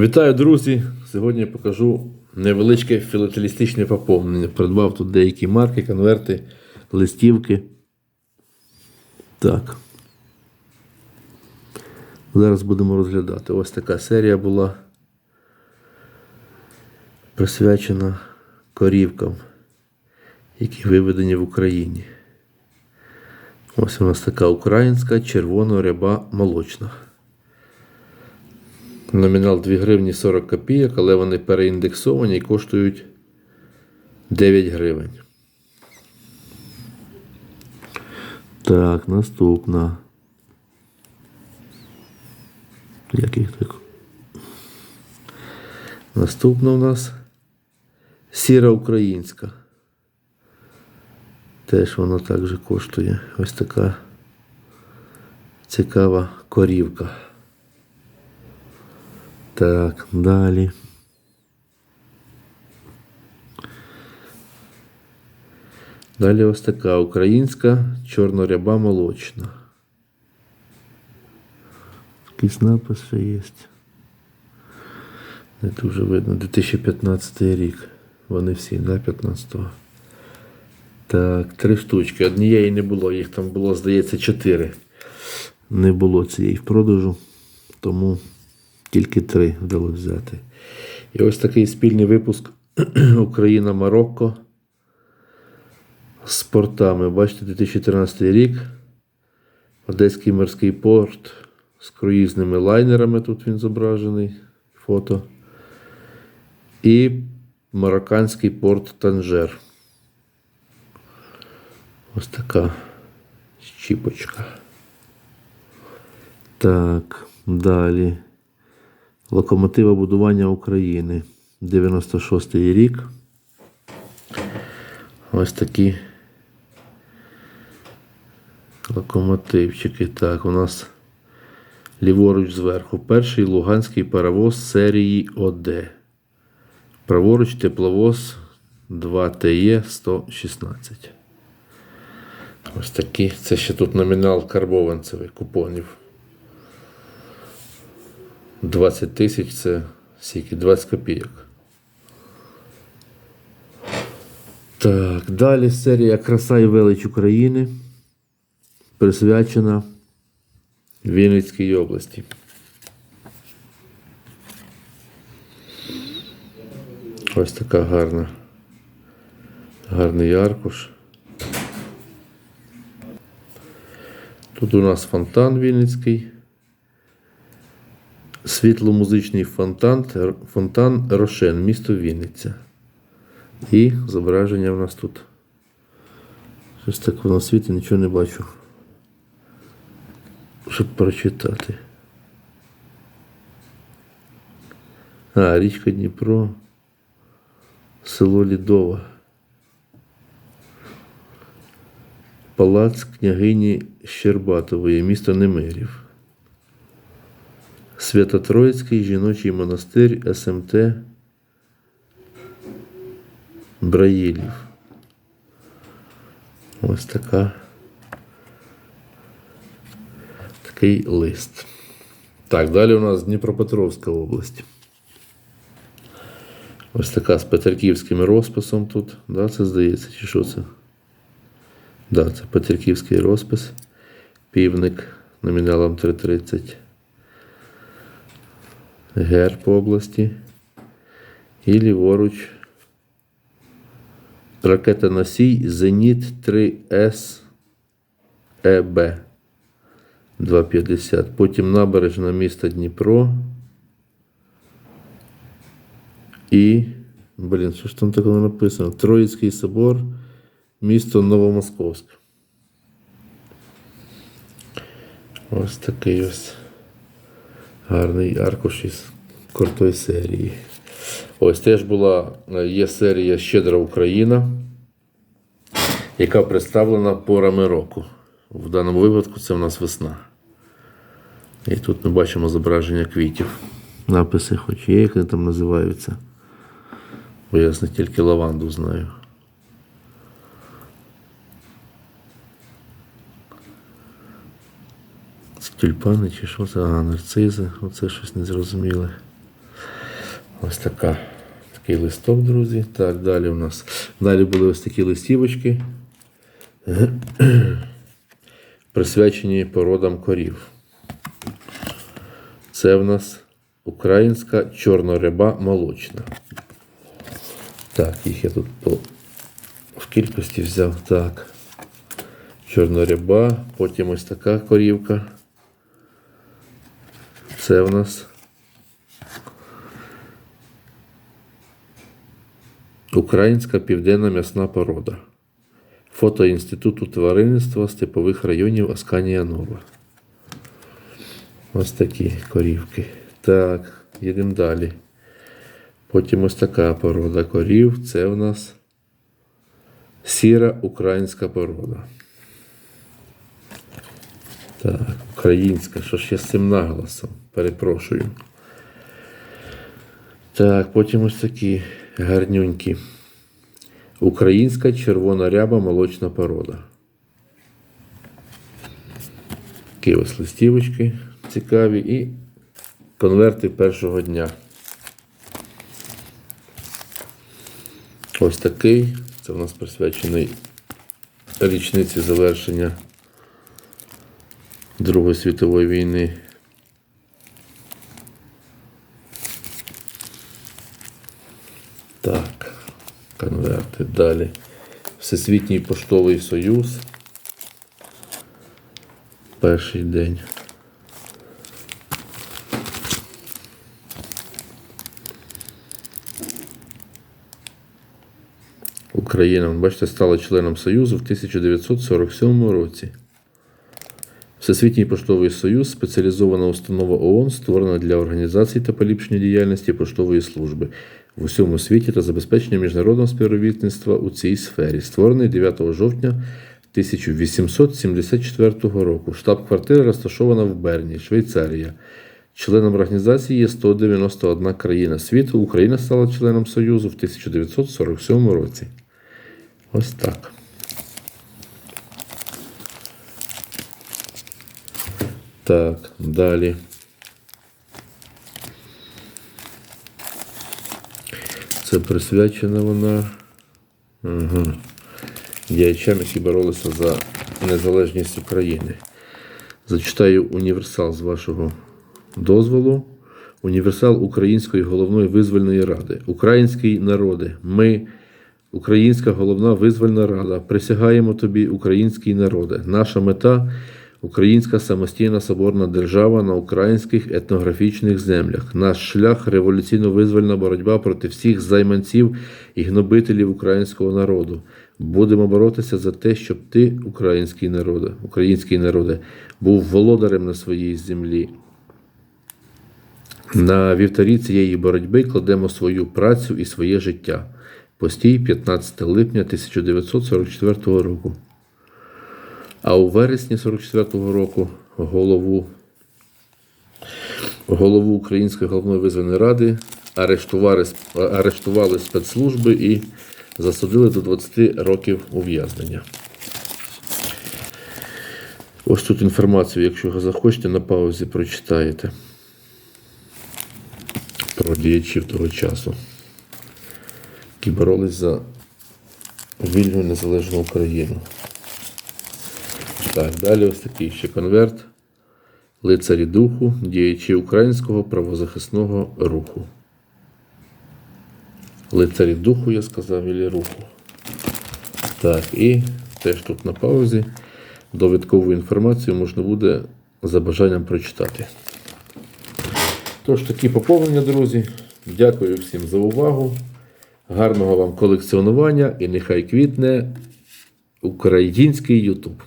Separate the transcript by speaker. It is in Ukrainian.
Speaker 1: Вітаю, друзі! Сьогодні я покажу невеличке філателістичне поповнення. Придбав тут деякі марки, конверти, листівки. Так. Зараз будемо розглядати. Ось така серія була присвячена корівкам, які виведені в Україні. Ось у нас така українська червона ряба молочна. Номінал 2 гривні 40 копійок, але вони переіндексовані і коштують 9 гривень. Так, наступна. Як їх так? Наступна у нас сіра українська. Теж вона також коштує. Ось така цікава корівка. Так, далі. Далі ось така українська чорноряба молочна. Якийсь напис ще є. Не дуже видно. 2015 рік. Вони всі, да, 15-го. Так, три штучки. Однієї не було, їх там було, здається, чотири. Не було цієї в продажу, тому тільки три вдалося взяти. І ось такий спільний випуск Україна-Марокко з портами. Бачите, 2014 рік. Одеський морський порт з круїзними лайнерами. Тут він зображений. Фото. І марокканський порт Танжер. Ось така щіпочка. Так, далі. Локомотива будування України. 96-й рік. Ось такі локомотивчики. Так, у нас ліворуч зверху. Перший луганський паровоз серії ОД. Праворуч тепловоз 2ТЕ 116. Ось такі. Це ще тут номінал карбованцевий купонів. 20 тисяч це скільки? 20 копійок. Так, далі серія Краса і велич України. Присвячена Вінницькій області. Ось така гарна. Гарний аркуш. Тут у нас фонтан Вінницький. Світломузичний фонтан, фонтан Рошен, місто Вінниця. І зображення в нас тут. Щось так воно світі, нічого не бачу. Щоб прочитати. А, річка Дніпро. Село Лідова. Палац княгині Щербатової, місто Немирів. Свято-Троїцький жіночий монастир СМТ Браїлів. Ось така. Такий лист. Так, далі у нас Дніпропетровська область. Ось така з Петриківським розписом тут. Да, це здається, чи що це? Да, це Петриківський розпис. Півник номіналом 330. Герб області. І ліворуч. Ракета носій Зеніт 3С ЕБ 250. Потім набережна міста Дніпро. І, блін, що ж там такого написано? Троїцький собор, місто Новомосковськ. Ось такий ось Гарний аркуш із крутої серії. Ось теж була є серія Щедра Україна, яка представлена порами року. В даному випадку це в нас весна. І тут ми бачимо зображення квітів. Написи хоч є, як вони там називаються. Бо я тільки лаванду знаю. Це тюльпани чи що це? Ага, нарцизи. Оце щось незрозуміле. Ось така, такий листок, друзі. Так, далі у нас. Далі були ось такі листівочки, присвячені породам корів. Це в нас українська чорнориба молочна. Так, їх я тут по... в кількості взяв. Так. Чорнориба, потім ось така корівка. Це в нас Українська південна м'ясна порода. Фото Інституту тваринництва степових районів Асканія Нова. Ось такі корівки. Так, їдемо далі. Потім ось така порода корів. Це в нас сіра українська порода. Так, українська, що ж я з цим наголосом? Перепрошую. Так, потім ось такі гарнюнькі. Українська червона ряба молочна порода. Такі ось листівочки цікаві і конверти першого дня. Ось такий. Це у нас присвячений річниці завершення Другої світової війни. Так, конверти. Далі. Всесвітній поштовий союз. Перший день. Україна, бачите, стала членом Союзу в 1947 році. Всесвітній поштовий союз спеціалізована установа ООН, створена для організації та поліпшення діяльності поштової служби в усьому світі та забезпечення міжнародного співробітництва у цій сфері, створений 9 жовтня 1874 року. Штаб-квартира розташована в Берні, Швейцарія. Членом організації є 191 країна світу. Україна стала членом Союзу в 1947 році. Ось так. Так, далі. Це присвячена вона ага. діячам, які боролися за незалежність України. Зачитаю універсал з вашого дозволу. Універсал Української головної визвольної ради. Український народи. Ми, Українська головна визвольна рада, присягаємо тобі, український народи. Наша мета Українська самостійна соборна держава на українських етнографічних землях. Наш шлях революційно-визвольна боротьба проти всіх займанців і гнобителів українського народу. Будемо боротися за те, щоб ти, український народе, український народе, був володарем на своїй землі. На вівтарі цієї боротьби кладемо свою працю і своє життя. Постій 15 липня 1944 року. А у вересні 44-го року голову, голову Української головної визвольної ради арештували, арештували спецслужби і засудили до 20 років ув'язнення. Ось тут інформацію, якщо захочете, на паузі прочитаєте про діячів того часу, які боролись за вільну незалежну Україну. Так, далі ось такий ще конверт. Лицарі духу, діячі українського правозахисного руху. Лицарі духу, я сказав, і руху. Так, і теж тут на паузі. Довідкову інформацію можна буде за бажанням прочитати. Тож, такі поповнення, друзі. Дякую всім за увагу. Гарного вам колекціонування і нехай квітне український YouTube.